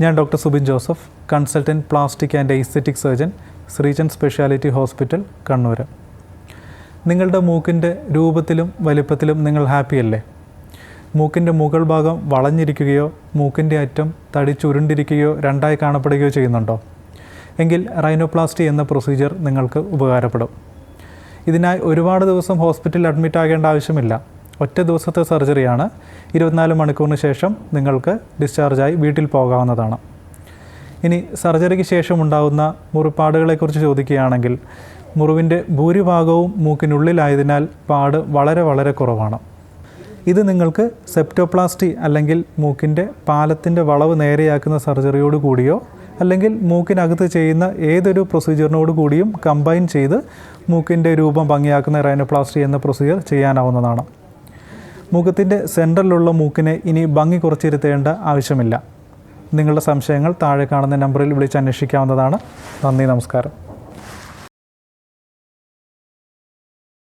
ഞാൻ doctor Subin Joseph consultant plastic and aesthetic surgeon Sreechand speciality hospital Kannur. നിങ്ങളുടെ മൂക്കിന്റെ രൂപത്തിലും വലിപ്പത്തിലും നിങ്ങൾ ഹാപ്പിയല്ലേ മൂക്കിന്റെ മുകൾ ഭാഗം വളഞ്ഞിരിക്കുകയോ മൂക്കിന്റെ അറ്റം തടിച്ചുരുണ്ടിരിക്കുകയോ രണ്ടായി കാണപ്പെടുകയോ ചെയ്യുന്നുണ്ടോ? എങ്കിൽ റൈനോപ്ലാസ്റ്റി എന്ന പ്രൊസീജിയർ നിങ്ങൾക്ക് ഉപകാരപ്പെടും. ഇതിനായി ഒരുപാട് ദിവസം ഹോസ്പിറ്റലിൽ അഡ്മിറ്റ് ആകേണ്ട ആവശ്യമില്ല. ഒറ്റ ദിവസത്തെ സർജറിയാണ്. ഇരുപത്തിനാല് മണിക്കൂറിന് ശേഷം നിങ്ങൾക്ക് ഡിസ്ചാർജായി വീട്ടിൽ പോകാവുന്നതാണ്. ഇനി സർജറിക്ക് ശേഷം ഉണ്ടാകുന്ന മുറിപ്പാടുകളെക്കുറിച്ച് ചോദിക്കുകയാണെങ്കിൽ മുറിവിന്റെ ഭൂരിഭാഗവും മൂക്കിനുള്ളിലായതിനാൽ പാട് വളരെ വളരെ കുറവാണ്. ഇത് നിങ്ങൾക്ക് സെപ്റ്റോപ്ലാസ്റ്റി അല്ലെങ്കിൽ മൂക്കിന്റെ പാലത്തിന്റെ വളവ് നേരെയാക്കുന്ന സർജറിയോട് കൂടിയോ അല്ലെങ്കിൽ മൂക്കിനകത്ത് ചെയ്യുന്ന ഏതൊരു പ്രൊസീജിയറിനോട് കൂടിയും കമ്പൈൻ ചെയ്ത് മൂക്കിന്റെ രൂപം ഭംഗിയാക്കുന്ന റൈനോപ്ലാസ്റ്റി എന്ന പ്രൊസീജിയർ ചെയ്യാനാവുന്നതാണ്. മുഖത്തിന്റെ സെന്ററിലുള്ള മൂക്കിനെ ഇനി ഭംഗി കുറച്ചിരുത്തേണ്ട ആവശ്യമില്ല. നിങ്ങളുടെ സംശയങ്ങൾ താഴെ കാണുന്ന നമ്പറിൽ വിളിച്ച് അന്വേഷിക്കാവുന്നതാണ് നന്ദി നമസ്കാരം.